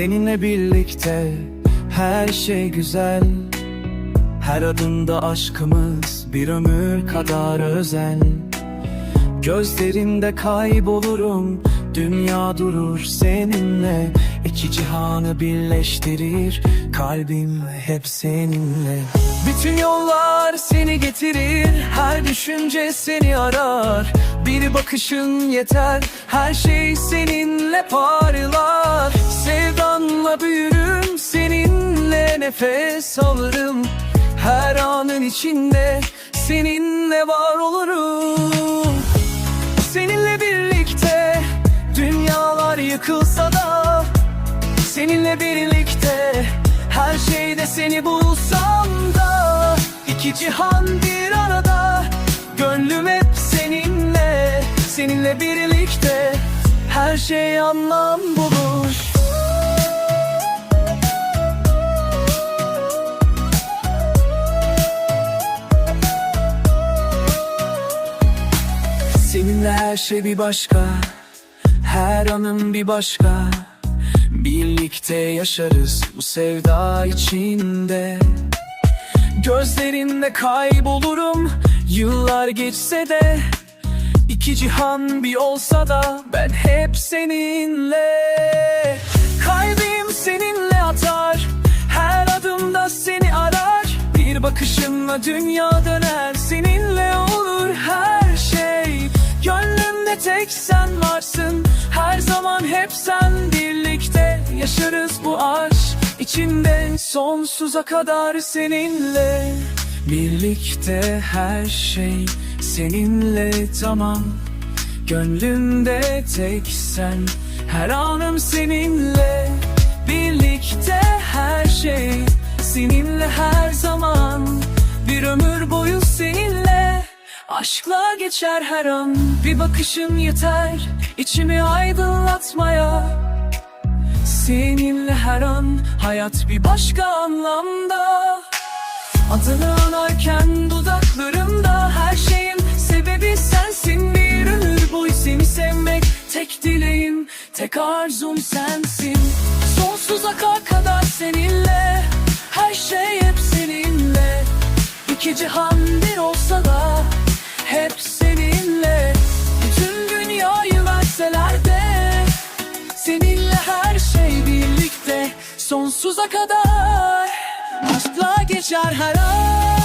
Seninle birlikte her şey güzel. Her adımda aşkımız bir ömür kadar özel. Gözlerinde kaybolurum Dünya durur seninle. İki cihanı birleştirir Kalbim hep seninle. Bütün yollar seni getirir Her düşünce seni arar. Bir bakışın yeter Her şey seninle parlar Sevdanla büyürüm Seninle nefes alırım. Her anın içinde Seninle var olurum. Seninle birlikte dünyalar yıkılsa da Seninle birlikte her şeyde seni bulsam da iki cihan bir arada Gönlüm hep seninle. Seninle birlikte her şey anlam bulur her şey bir başka Her anım bir başka. Birlikte yaşarız bu sevda içinde. Gözlerinde kaybolurum Yıllar geçse de. İki cihan bir olsa da Ben hep seninle. Kalbim seninle atar Her adımda seni arar. Bir bakışınla dünya döner Seninle olur her şey Gönlümde tek sen varsın. Her zaman hep sen birlikte Yaşarız bu aşk. İçinde Sonsuza kadar seninle. Birlikte her şey seninle tamam. Gönlümde tek sen Her anım seninle. Birlikte her şey Seninle her zaman. Bir ömür boyu seninle Aşkla geçer her an. Bir bakışın yeter. İçimi aydınlatmaya. Seninle her an. Hayat bir başka anlamda. Adını anarken dudaklarımda her şeyin sebebi sensin. Bir ömür boyu seni sevmek tek dileğim tek arzum sensin. Sonsuza kadar seninle her şey hep seninle. İki cihan sonsuza kadar. Aşkla geçer her an